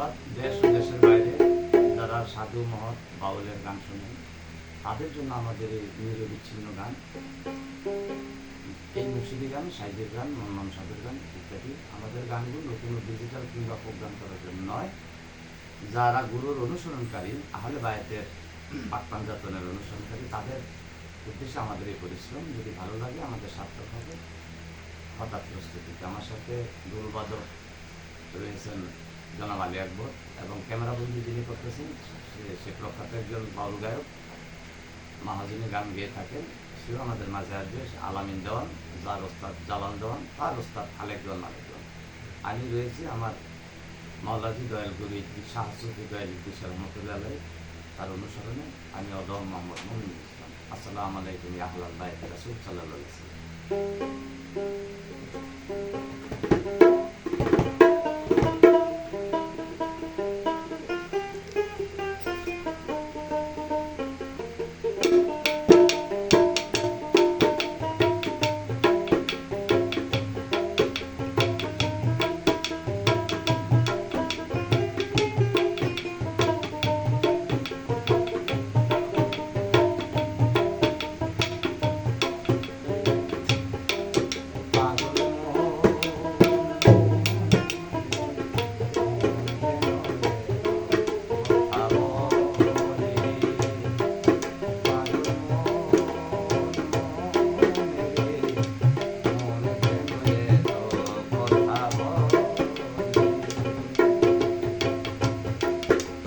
ধন্যবাদ। দেশ দেশের বাইরে যারা সাধু, মহৎ, বাউলের গান শোনেন, তাদের জন্য আমাদের এই নিরবিচ্ছিন্ন গান, এই মুর্শিদি গান, সাইজের গান, মনমন সাধুর গান ইত্যাদি। আমাদের গানগুলো কোনো ডিজিটাল কিংবা প্রোগ্রাম করার জন্য নয়। যারা গুরুর অনুসরণকারী, আহলে বায়াতের পাকপান অনুসরণকারী, তাদের উদ্দেশ্যে আমাদের এই পরিশ্রম। যদি ভালো লাগে, আমাদের সার্থক হবে। হঠাৎ প্রস্তুতিতে আমার সাথে গুরুবাদক রয়েছেন জনাব আলী আকবর এবং ক্যামেরাবন্দি যিনি করতেছেন, সে- প্রখ্যাত একজন বাউল গায়ক। মাহাজনী গান গেয়ে থাকেন। সেও আমাদের মাঝে আসবে আলামিন দেওয়ান, যার ওস্তাদ জালাল দেওয়ান, তার ওস্তাদ মালিক দেওয়ান। আমি রয়েছি আমার মাওলাজি দয়াল গুরু ইদ্দিস শাহ সুফি দয়াল ইদ্দিস রহমতুল্লাহ তার অনুসরণে আমি অদম মোহাম্মদ মমিনুল ইসলাম। আসসালামু আলাইকুম ইয়াহলাল বাইত রাসূল আলাইহি ওয়াসাল্লাম।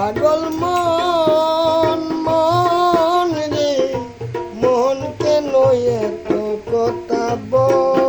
পাগল মন মন রে মন নয় এত কথা বলি।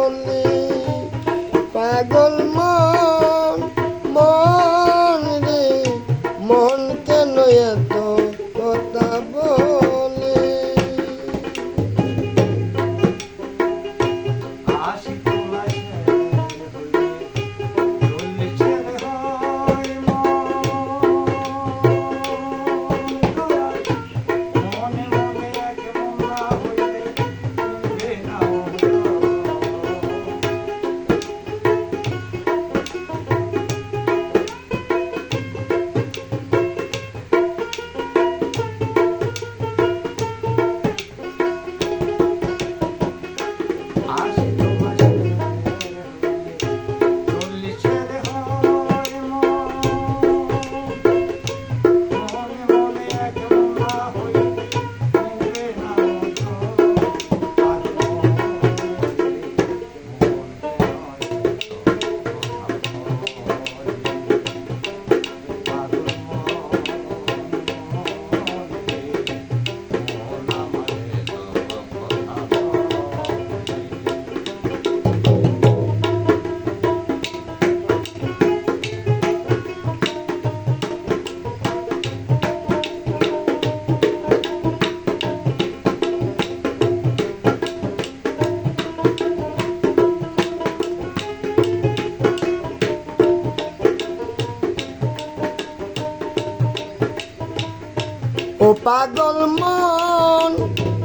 পাগল মন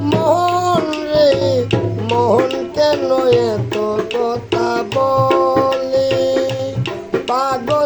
মোহন রে মোহন কেন এত কথা বলে? পাগল